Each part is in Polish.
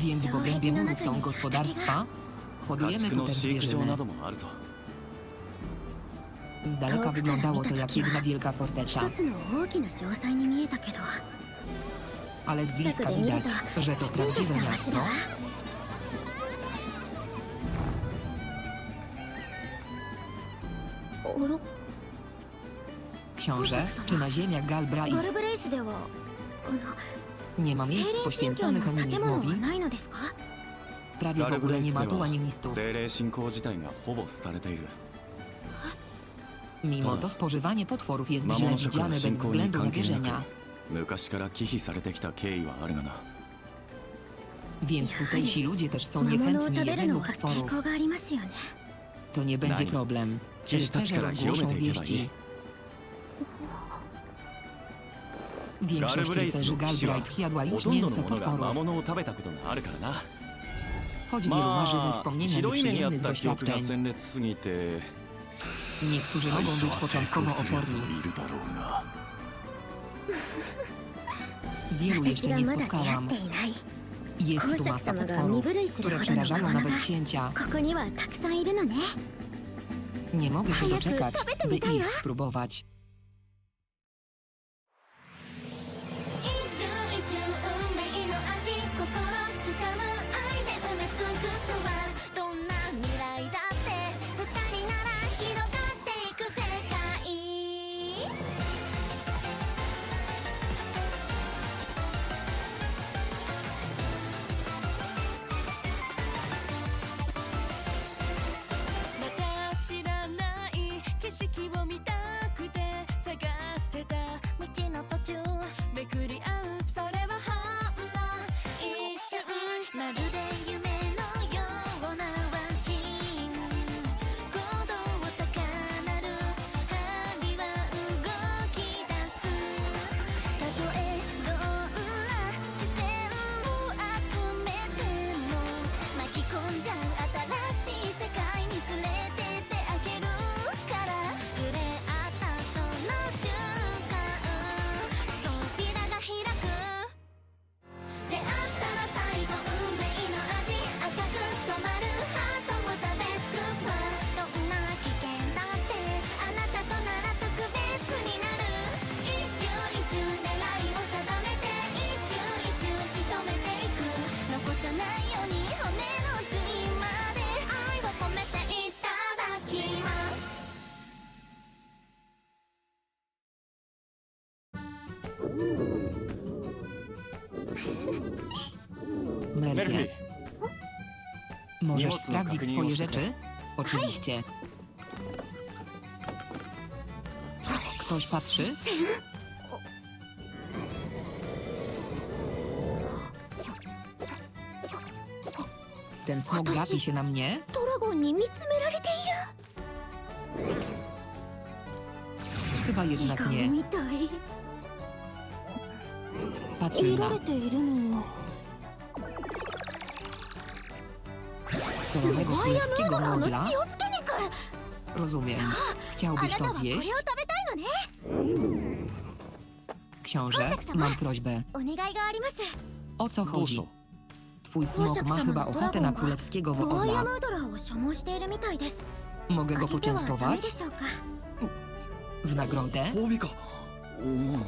Więc w obrębie murów są gospodarstwa? 家 Hodujemy 畜 tu の też 飼育場 zwierzynę. などもあるぞ Z daleka wyglądało to jak jedna wielka forteca, 一つの大きな城塞に見えたけど ale z 近 bliska くで見る widać, と że to きちんとし prawdziwe た橋 miasto. だわ あら Książę, czy na ziemiach Galbraith ガルブレイスではあの nie ma 精 miejsc 霊信教 poświęconych の建物は animizmowi? ないのですか Prawie w ガルブ ogóle レイ nie ス ma で tu は animistów. 精霊信仰自体がほぼ廃れている Mimo to spożywanie potworów jest 魔 źle 物職 widziane の bez 信仰に względu na 関係な wierzenia. く昔から忌避されてきた経緯はあるがな Więc tutejsi ludzie też są 魔物を niechętni 食べる jedzeniu のは抵 potworów. 抗がありますよね To nie będzie Daj. problem. Kiedyś Rycerze taczkara rozgłoszą Hiromy tej wieści. Większość ガルブレイス rycerzy の騎士は Galbraith jadła ほ już とんど mięso の者が魔 potworów, 物を食べたことがあるからな choć wielu ma żywe まあ wspomnienia ひどい目にあっ nieprzyjemnych た記憶が doświadczeń. 鮮烈すぎて Niektórzy 最 mogą 初 być は抵 początkowo 抗する奴 oporni. もいるだろうが Wielu 私 jeszcze が nie まだ出会 spotkałam. っていない Jest 公 tu 爵 masa 様が身 potworów, 震いする które ほどの przerażają 魔物 nawet が księcia. ここにはたくさんいるのね Nie mogę się Hayaku, doczekać, tapete by mitai wa. ich spróbować. メルフィ Melfie, możesz Niemocno sprawdzić kakniło swoje się rzeczy? Oczywiście. Ktoś patrzy? Ten smok gapi się na mnie? ドラゴンに見つめられて Chyba いる jednak 笑 nie. 顔みたい Patrzę 見ら na れているのは solonego ワイヤームー królewskiego ドラーの modla? 塩漬け肉 Rozumiem. あ Chciałbyś なた to はこれを zjeść? 食べたいのね Książę, mam prośbę. お願いがあります O co どうし chodzi? た Twój smok ma chyba ochotę na królewskiego ワイヤー wodla. ムードラーを所望しているみたいです Mogę あ go げてはダメ poczęstować でしょうか w nagrodę? 褒美かおお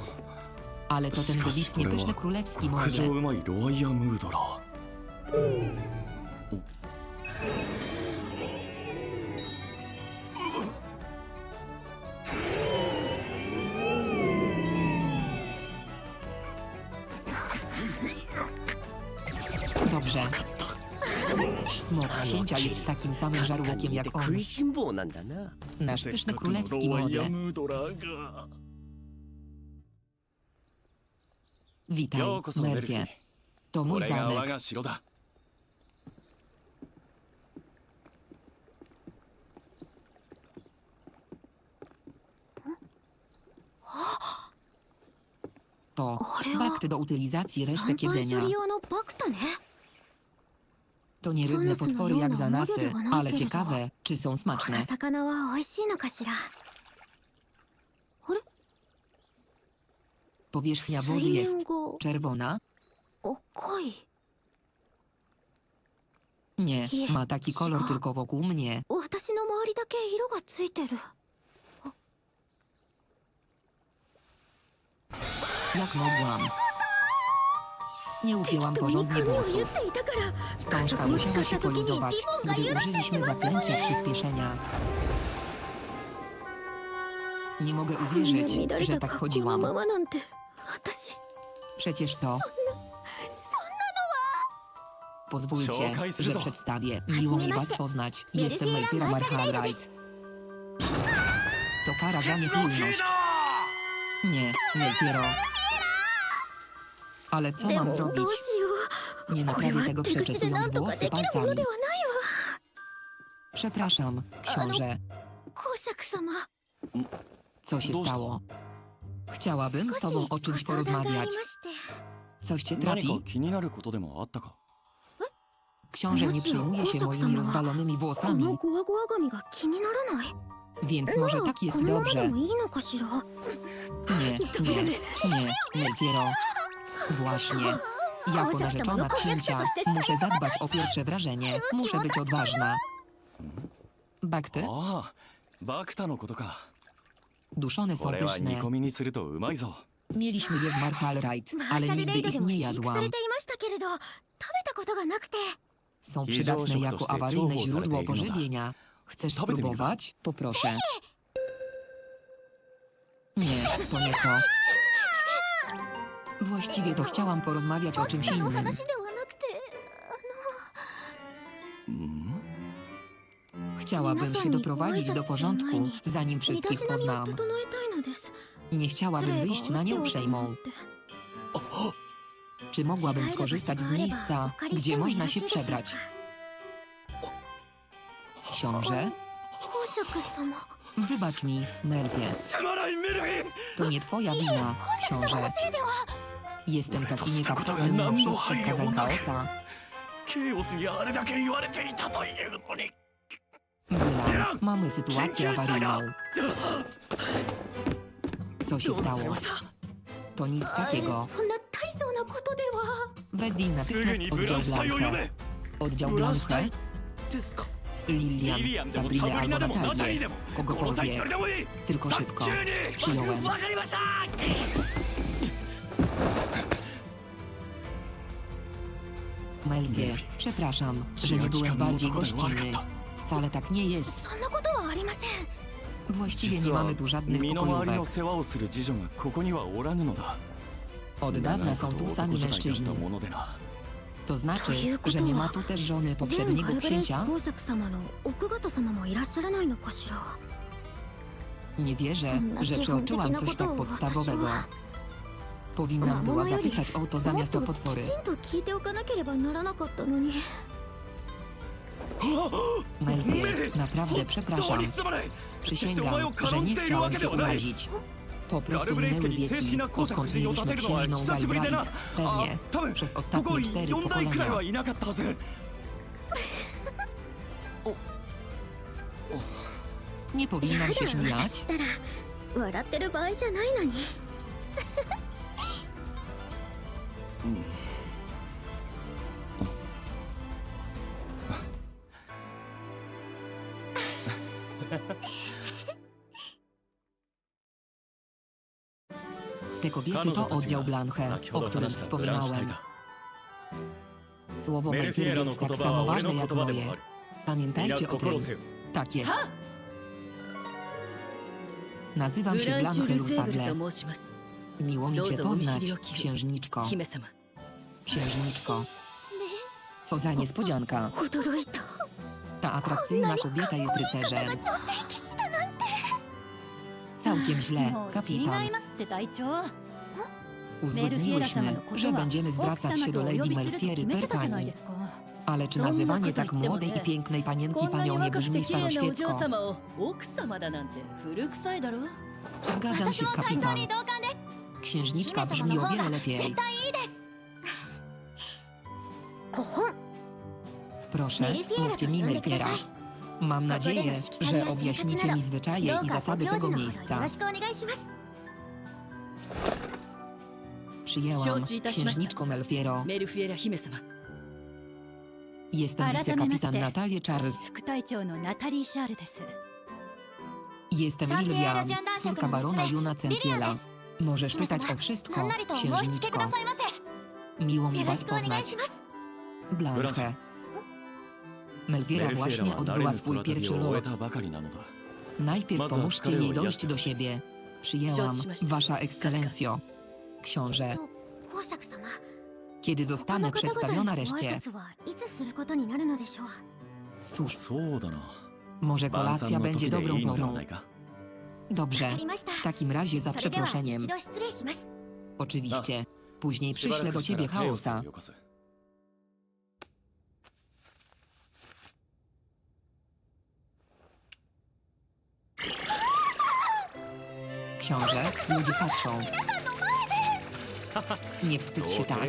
Ale to ten wybitnie pyszny królewski 極上 model. うまいロワイヤームードラー Dobrze. Smok księcia jest takim samym żarłokiem jak on. 食いしん坊なんだな Nasz pyszny królewski model. ムードラーが Witaj, ようこそメルフィ Merwie. To こ mój れが我 zamek. が城だ To あれは bakty do utylizacji 参 resztek 拝処 jedzenia. 理用のバクタね To nie rybne Zanasy potwory jak mają zanasy, model, a ale najpierw- ciekawe, czy są この smaczne. 魚は美味しいのかしら Powierzchnia wody 水 jest 面が czerwona, 赤い Nie, ma taki kolor tylko wokół mnie. 私の周りだけ色がついてる Jak mogłam? Nie upięłam 人に porządnie 髪を言っ włosów. ていたから Wstążka musiała się poluzować, gdy użyliśmy zaklęcia przyspieszenia. Nie mogę こんな乱 uwierzyć, れ że た tak 格好のま chodziłam. まなんて 私 Przecież to... Pozwólcie, 紹介する że ぞ przedstawię. Miło mi was poznać. Jestem Melfiera Marhalrite. To kara za niechlujność. Nie, Melfiero. Ale co で mam もど zrobić? うしよう Nie これ naprawię は tego 手口でな przeczesując んとか włosy できるもの palcami. ではないわ Przepraszam, książę. 公爵様 Co się どうした stało? Chciałabym z 少し tobą o czymś ご相談があ porozmawiać. りまして Coś cię 何か trapi? 気になることでもあったか Książę nie przejmuje się moimi rozwalonymi この włosami, ゴワゴワ髪が気にならない więc może tak こ jest のままで dobrze. もいいのかしら Nie, nie, nie, Melfiero. Właśnie. Jako narzeczona księcia muszę zadbać o pierwsze wrażenie. Muszę być odważna. Bakty? ああバクタのことか Duszone są これは煮 pyszne. 込みにするとうまいぞ Mieliśmy je w Marhalrite, マー ale シャル nigdy レイド ich でも nie 飼育さ jadłam. れていましたけれど食べたことがなくて Są I przydatne żołądek jako to szty, awaryjne czoło źródło zaletej gnoda. pożywienia. Chcesz Co by ty mi spróbować? Poproszę. Nie, to nie to. Właściwie to chciałam porozmawiać o czymś あの innym. 話ではなくて うん Chciałabym się doprowadzić do porządku, zanim 身だ wszystkich しなみを poznam. 整えたいのです Nie 失 chciałabym 礼が wyjść あ na って nią はと思 uprzejmą. って Czy mogłabym skorzystać z miejsca, gdzie można się przebrać? Książę? 公爵様 Wybacz mi, Merwie. すまないメルフィ To nie twoja wina, 様の książę. せいでは Jestem to takimしたことが niekapitownym mimo 何の wszystkich 配慮も kazań なく chaosa. ケイオスにあれだけ言われていたというのに Bylan, mamy sytuację awaryjną. Co się どうされ stało? ました To nic takiego. そんな大層なことでは Wezwij すぐ natychmiast にブ oddział ランシュ隊を呼 Blankę. べ Oddział ブランシュ Blankę, 隊ですか Lilian, リリアンでも Sabrinę サブリ albo ナでもナタリー Natalię. でも Kogo この際 powie. 誰でもいい Tylko 早 szybko. 急に Przyjąłem. わかりました Melwie, przepraszam, że nie byłem bardziej gościnny. Wcale tak nie jest. そんなことはありません Właściwie 実 nie は mamy tu żadnych 身の回り pokojówek. の世話をする次女がここにはおらぬのだ Od dawna są tu sami 男じゃないだっ mężczyźni. たものでな To znaczy, ということは że nie ma tu też żony 全 poprzedniego ガルブレイス księcia? 公爵様の奥方様もいらっしゃらないのかしら Nie wierzę, そんな że 基本的 przeoczyłam な coś こと tak を私 podstawowego. は Powinnam była 魔物より zapytać o to もっ zamiast と o き potwory. ちんと聞いておかなければならなかったのに Melville, naprawdę przepraszam. Przysięgam, że nie chciałem cię urazić. Po prostu minęły wieki, odkąd mieliśmy księżną Walbraik. Pewnie, przez ostatnie cztery pokolenia. Nie powinnam się śmiać. Hmm. Te kobiety to oddział Blanche, o którym wspominałem. Słowo Mejfir jest tak samo ważne jak moje. Pamiętajcie o tym. Tak jest. Nazywam się Blanche Rusable. Miło mi cię poznać, księżniczko. Księżniczko. Co za niespodzianka. 驚いた Ta atrakcyjna kobieta jest rycerzem. 女性騎士だなんて Całkiem źle, もう違 kapitan. いますって隊長 Uzgodniłyśmy, że będziemy zwracać się do Lady Melfiery 決めてたじゃない Perkani. ですか Ale czy そんなこと nazywanie 言って tak もね młodej i pięknej panienki こんなに panią nie 若く brzmi て綺麗なお嬢 staroświecko? 様を奥様だなんて古臭いだろ Zgadzam się z 隊長 kapitan. に同感です Księżniczka brzmi o wiele lepiej. 絶対いい Proszę, mówcie mi Melfiera. Mam nadzieję, że objaśnicie mi zwyczaje i zasady tego miejsca. Przyjęłam księżniczko Melfiero. Jestem wicekapitan Natalie Charles. Jestem Lilian, córka barona Juna Centiela. Możesz pytać o wszystko, księżniczko. Miło mi was poznać. Blanche. Melwiera właśnie odbyła swój pierwszy lot. たばかりなのだ Najpierw Bardzo pomóżcie skoro jej dojść jasne. do siebie. Przyjęłam, Siądźmy. wasza ekscelencjo. Książę, 公爵様 kiedy 他 zostanę の方々 przedstawiona へのご挨 reszcie, 拶はいつすることになるのでしょう cóż, そうだな może 晩餐 kolacja の będzie 時で dobrą いいのでは porą. ないか わ Dobrze, かりました w takim razie za それでは przeproszeniem. 一度失礼します Oczywiście. Później しばら przyślę く do した ciebie らカイオスを chaosa. książę, ludzie patrzą. Nie wstydź się tak.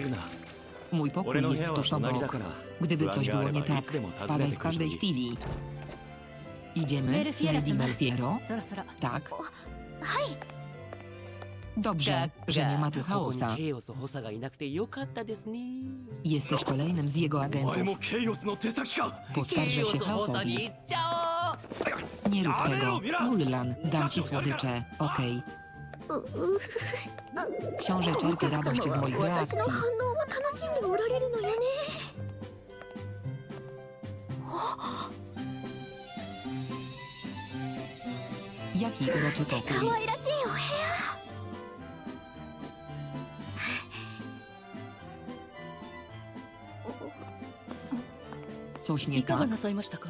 Mój pokój jest tuż obok. Gdyby coś było nie tak, wpadaj w każdej chwili. Idziemy, Lady Melfiero? Tak. Dobrze, że nie ma tu chaosa. Jesteś kolejnym z jego agentów. Poskarżę się chaosowi. に行っちゃおう Nie rób tego. Ale Mira! Mullan, dam ci słodycze. Okej. うう Książę czerpie radość z moich 私 reakcji. の反応を楽しんでおられるのよね Jaki uroczy 可 pokój. 愛らしいお部屋 Coś nie いかが tak? なさいましたか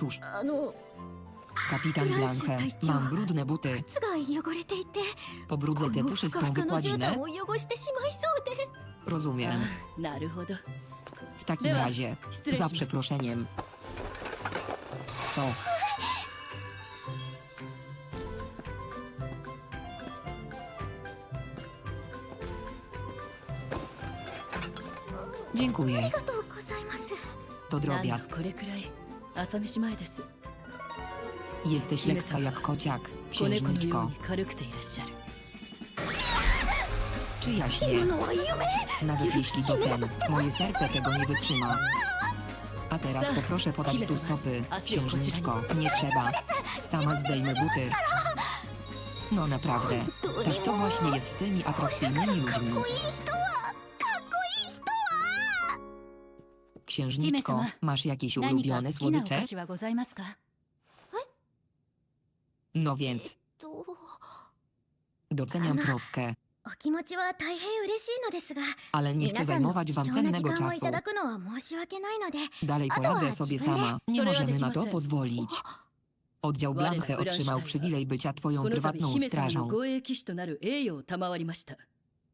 Cóż, あの kapitan Flash, Blanche, tajcio. mam brudne buty. 靴が汚れていて Pobrudzę こ tę のふか puszystą ふかの絨 wykładzinę. 毯を汚してしまいそうで Rozumiem. なるほど W takim Była. razie, 失礼し za ます przeproszeniem. Co? Dziękuję. ありがとうございます To なんと drobiazg. これくらい 朝飯前です Jesteś lekka jak kociak, 子猫のよう księżniczko. に軽くていらっしゃる Czy jaśnie? 今のは夢 Nawet jeśli to sen, moje serce tego nie wytrzyma. A teraz Za- poproszę podać tu姫stopy, a sił księżniczko. Nie trzeba. Sama zdejmę buty. No naprawdę. Tak to właśnie jest z tymi atrakcyjnymi ludźmi. Księżniczko,姫様 masz jakieś 何か ulubione 好きなお słodycze? 菓子はございますか No więc, と doceniam troskę, お気持ちは大変嬉しいのですが ale nie chcę 皆さんの zajmować 貴 wam 重な時 cennego 間をい czasu. ただくのは申し訳ないので Dalej A to poradzę ładnie, sobie nie? sama. Nie Sorry, możemy na to Wadykimase. pozwolić. Oddział Wale Blanche na otrzymał Blanche. przywilej bycia twoją この度 prywatną 姫様 strażą. の護衛騎士となる栄誉を賜りました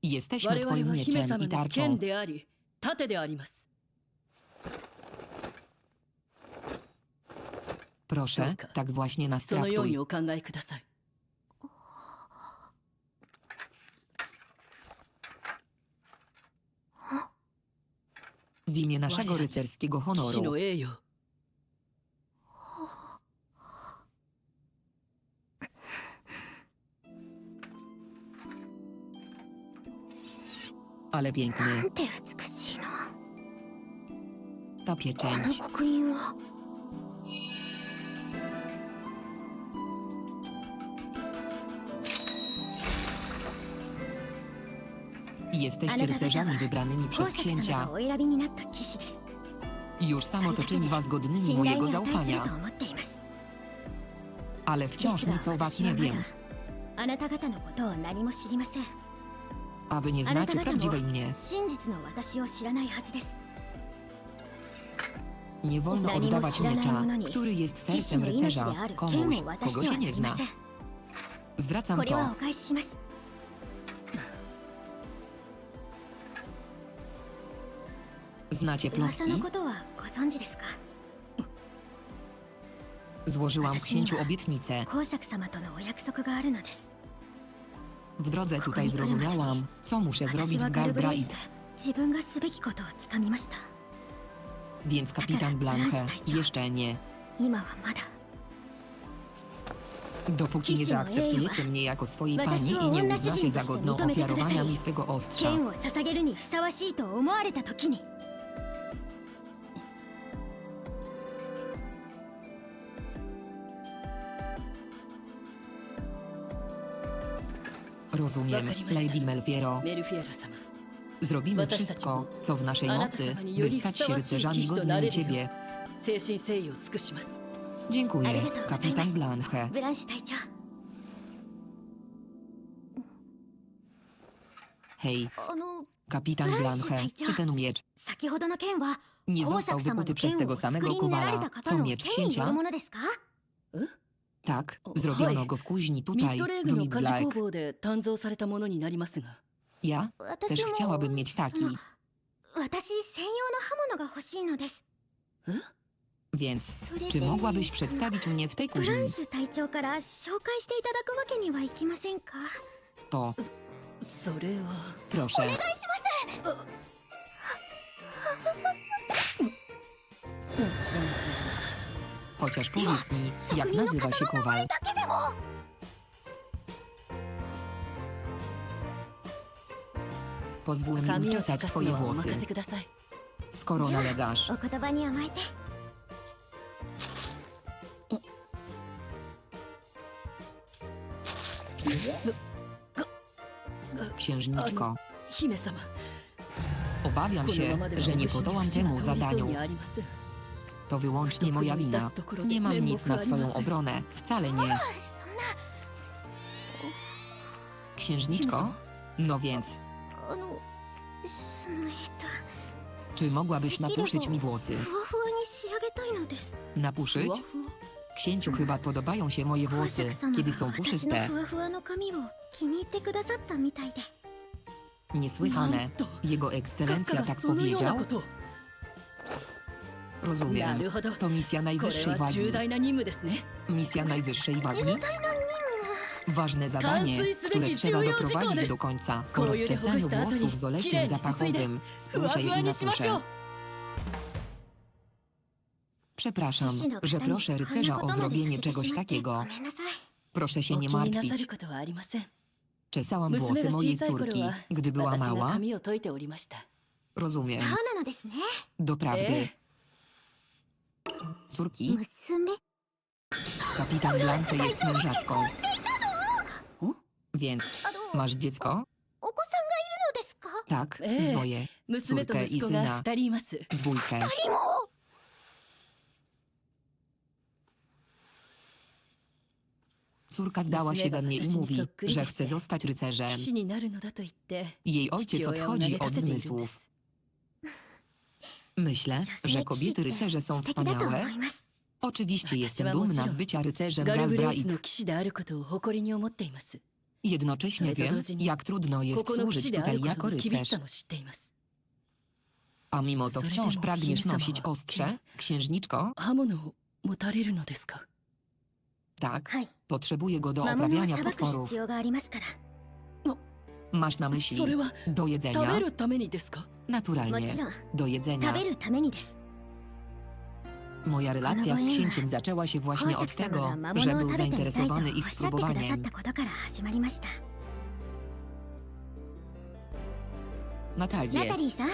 Jesteśmy 我々 twoim は姫 mieczem 様 i の tarczą. 剣であり盾であります Proszę, Córka. tak właśnie nas そのよう traktuj. にお考えください W imię naszego Wale. rycerskiego 騎士 honoru. の栄誉 Ale piękny. なんて美しいの Ta こ pieczęć. の刻印は Jesteście rycerzami wybranymi przez księcia. Już samo to czyni was godnymi mojego zaufania. Ale wciąż nic o was nie wiem. A wy nie znacie prawdziwej mnie. Nie wolno oddawać miecza, który jest sercem rycerza, komuś, kogo się nie zna. Zwracam to. お返しします Znacie 噂 plotki? のことはご存知ですか Złożyłam私に księciu は obietnicę. 公爵様とのお約束があるのです W drodze tutaj zrozumiałam, co muszę 私 zrobić は w ガルブレイ Galbraith. スで自分がすべきことをつかみました Więc kapitan Blanche jeszcze nie. 今はまだ Dopóki nie Kisi no zaakceptujecie Ewa. mnie jako swojej pani Watashi i wo nie onna uznacie shijin za to shite godną mitomete ofiarowania kudasai. mi swego ostrza, 剣を捧げるにふさわしいと思われた時に Rozumiem, Lady Melfiero. メルフィアラ様 Zrobimy wszystko, co w naszej mocy, by stać się rycerzami godnymi ciebie. 誠心誠意を尽くします Dziękuję, ありがとうございます kapitan Blanche. ブランシュ隊長 Hej, あの kapitan Blanche, Blanche, tajcia. czy ten miecz 先ほどの剣は nie 公 został 爵様 wykuty の przez 剣 tego をお作 samego りになられ kowala, た方 co の miecz 剣によ księcia? るものですか Tak, O, zrobiono hej. go w kuźni ミッ tutaj, ドレー w グの鍛冶工 Midlake. 房で鍛造されたものになりますが Ja 私 też も chciałabym mieć その taki, 私専用の刃物が欲しいのです więc それで czy mogłabyś przedstawić mnie w tej ブラ kuźni? ンシュ隊長から紹介していただくわけにはいきませんか To それは proszę. Chociaż powiedz mi, jak nazywa się kowal? Pozwól mi 髪を uczesać かす twoje のはお włosy, 任せください skoro nalegasz. お言葉に甘えて Księżniczko, 姫様 obawiam この się, ままでは że nie 虫に podołam 足が temu 通りそう zadaniu. にありません To wyłącznie moja wina. Nie mam nic na swoją obronę. Wcale nie. そんな Księżniczko? No więc, あのそのえっ czy mogłabyś napuszyć mi włosy? とふわふわに仕上げたいのです Napuszyć? ふわふわ Księciu chyba podobają się moje 公 włosy, 爵様 kiedy が są 私の puszyste. ふわふわの髪を気に入ってくださったみたいで Niesłychane. Jego 閣 ekscelencja 下が tak そのような powiedział? ことをな Rozumiem. るほど To misja これ najwyższej は重 wagi. 大な任務ですね Misja najwyższej wagi? Ważne zadanie, Kansuj które sreki trzeba重要事項 doprowadzić です do końca. Po こういうでほぐ rozczesaniu した後 włosów z にきれ olekiem いにすすいで zapachowym ふわ spłuczę ふわ je i にしましょう natuszę. Przepraszam, 騎士の方に że proszę こんな rycerza こと o まで zrobienie させて czegoś しまって takiego. ごめんなさい Proszę się お nie 気になさ martwić. ることはありません Czesałam 娘 włosy が mojej 小さい頃 córki, は gdy była 私が mała. 髪を解いておりました Rozumiem. そうなのですね Doprawdy. E. Córki, 娘 kapitan Blanche jest mężatką. お Więc あの masz dziecko? お子さんがいるのですか Tak, E. dwoje, 娘と息子 Córkę i が syna. 二人います dwójkę. リモ Córka wdała się we mnie i mówi, że chce zostać 騎 rycerzem. 士になるのだと言って Jej ojciec 父親を投 odchodzi げ od 出せているんで zmysłów. す Myślę, 女 że 性騎士 kobiety って rycerze są 素敵だと思 wspaniałe. います Oczywiście jestem Właściwa dumna moc- z bycia rycerzem ガルブレース Galbraith. の騎士であることを誇りに思っています Jednocześnie Ale to wiem, dodzień- jak trudno こ jest この騎 służyć 士であ tutaj ること jako の厳し rycerz. さも知っています A mimo to それで wciąż も pragniesz 姫様は nosić ostrze? Księżniczko? 刃物を持たれるのですか Tak. はい Potrzebuję go do 魔物を oprawiania 裁く potworów. 必要がありますから Masz na それ myśli は do 食べ jedzenia? るためにですか Naturalnie. もちろん Do 食 jedzenia. べるためにです Moja relacja z Panowie, księciem zaczęła się 公 właśnie 爵 od 様 tego, が魔 że 物を był 食べてみたいとおっ zainteresowany ich しゃってくださっ spróbowaniem. たことから始まりましたナタ Natalię, リーさん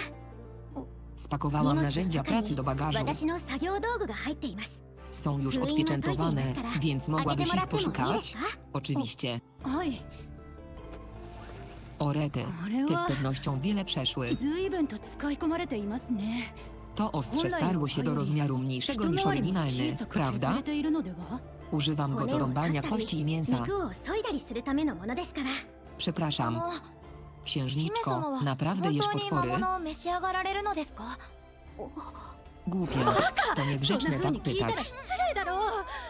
spakowałam 荷物の narzędzia 中に pracy do bagażu. 私の作業道具が入っています Są już 封印は解いていま odpieczętowane, すから więc 開けて mogłabyś もら ich ってもいいです poszukać? か Oczywiście. はい Orety, あれ te z は pewnością wiele przeszły. 随分と使い込まれていますね To ostrze starło się do rozmiaru mniejszego niż oryginalny, prawda? ているのでは Używam go 骨 do を削 rąbania ったり kości i mięsa. 肉を削いだりするためのものですから Przepraszam, 姫様 księżniczko, は naprawdę 本 jesz 当に魔 potwory? 物を召し上がられるのですか Głupie. To そんな niegrzeczne 風 tak に聞いたら pytać. 失礼だろ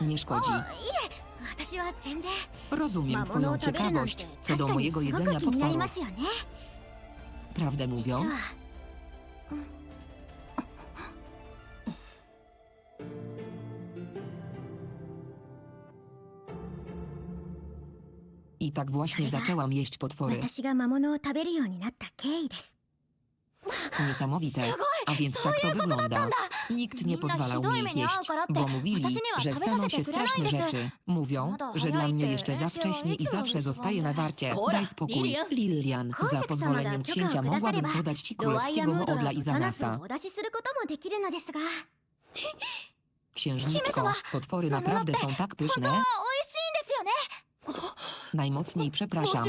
う Nie szkodzi. あいえ私は全然 Rozumiem 魔物 twoją を食べるなんて ciekawość co 確 do かに mojego すごく jedzenia 気になりま potworów. すよね Prawdę 実 mówiąc, は i tak właśnie Sara? zaczęłam jeść potwory. 私が魔物を食べるようになった経緯です Niesamowite. A więc tak to wygląda. Nikt nie pozwalał mi jeść, bo mówili, że staną się straszne rzeczy. Mówią, że dla mnie jeszcze za wcześnie i zawsze zostaje na warcie. Daj spokój. Lilian, za pozwoleniem księcia mogłabym podać ci królewskiego modla i zanasa. Księżniczko, potwory naprawdę są tak pyszne. Najmocniej przepraszam.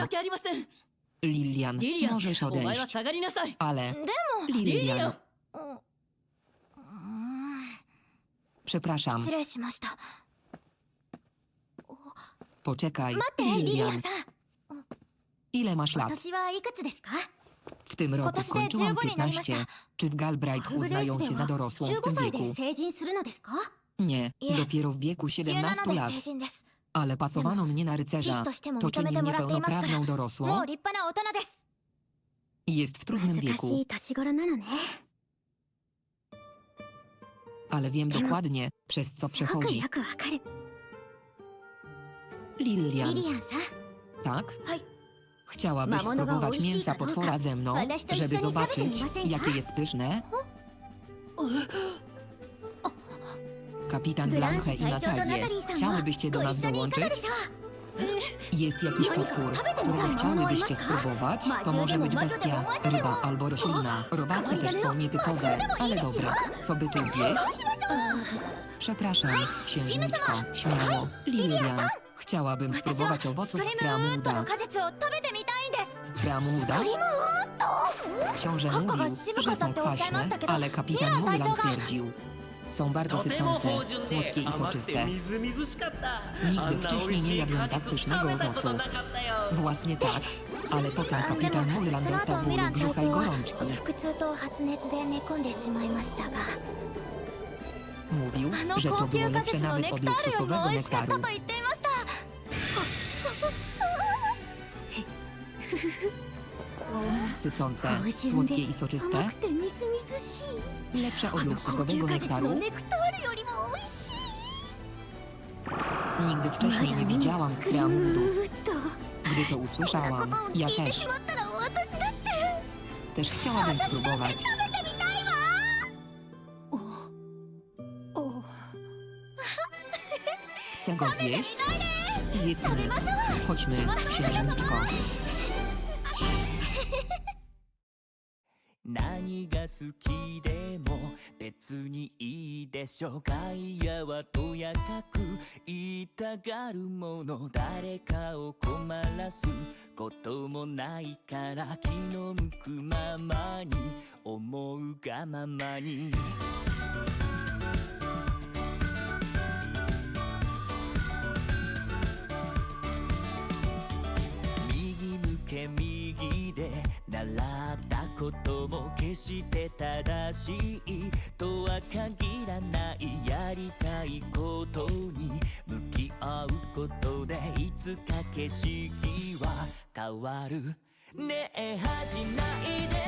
訳ありません Lilian, リリアン możesz お前は odejść. 下がりなさい Ale... リリア Lilian, ンうんうーん przepraszam. 失礼しました Poczekaj. 待ってリリア Lilian, ンさん ile masz lat? 私はいくつですか W tym roku Potem skończyłam 15 になりました 15. Czy w Galbraith グレー uznają スで cię za は dorosłą w 15 tym 歳で wieku? 成人するのですか Nie, Nie. dopiero w wieku 17 17 lat. で成人です Ale pasowano mnie na 騎 rycerza. 士としても To 認 czyni めて mnie もらっていますから pełnoprawną も dorosłą う立派な大人です i jest w trudnym 難し wieku. い年頃なのね Ale wiem Temu- dokładnie, przez co すごく przechodzi. よくわかる Lilian, リリアンさん tak? はい Chciałabyś Mamono ga spróbować oishii mięsa ka douka. potwora ze mną, Wadashi to żeby ishoni tabete zobaczyć, mimasen ka? jakie jest pyszne? kapitan Blanche i Natalie. Chciałybyście do nas dołączyć? Jest jakiś potwór, którego chciałybyście spróbować? To może być bestia, ryba albo roślina. Robaki też są nietypowe, ale dobra. Co by tu zjeść? Przepraszam, księżniczko, śmiało. Lilian, chciałabym spróbować owoców z Treamuda. Z Treamuda? Książę mówił, że są kwaśne, ale kapitan Mulan twierdził, Są bardzo とても sycące, 芳醇 słodkie で i 甘くて soczyste. みずみずしかったニッあんなド不美味しい nie 果 jadłem tak 実 pysznego 食べたこと owocu. なかったよ Właśnie tak, ale potem あでも kapitan Mulan その dostał 後ミ bólu ラン隊 brzucha i 長は gorączki. 腹痛と発熱で寝込んでしまいましたが Mówił, あの że to 高級 było 果 lepsze 実の nawet ネク od タールよりも luksusowego 美味しかった nektaru. と言っていました sycące, słodkie i soczyste, lepsze od luksusowego nektaru. Nigdy wcześniej nie widziałam skreamudów. Gdy to usłyszałam, ja też. Też chciałabym spróbować. Chcę go zjeść? Zjedzmy. Chodźmy, księżniczko. 好きでも別にいいでしょう。会話はとやかく言いたがるもの。誰かを困らすこともないから気の向くままに思うがままに。ことも決して正しいとは限らないやりたいことに向き合うことでいつか景色は変わるねえ恥じないで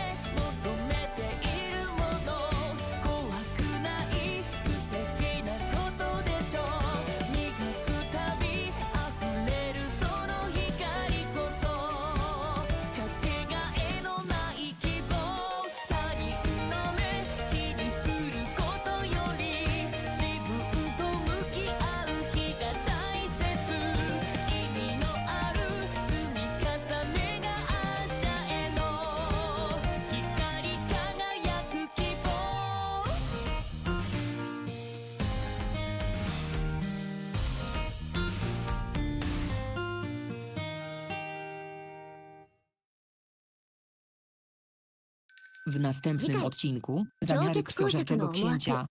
W następnym Witaj. odcinku zamiary Książę krwiożerczego Książę Nomoaty. księcia.「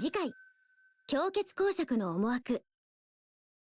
次回氷結公爵の思惑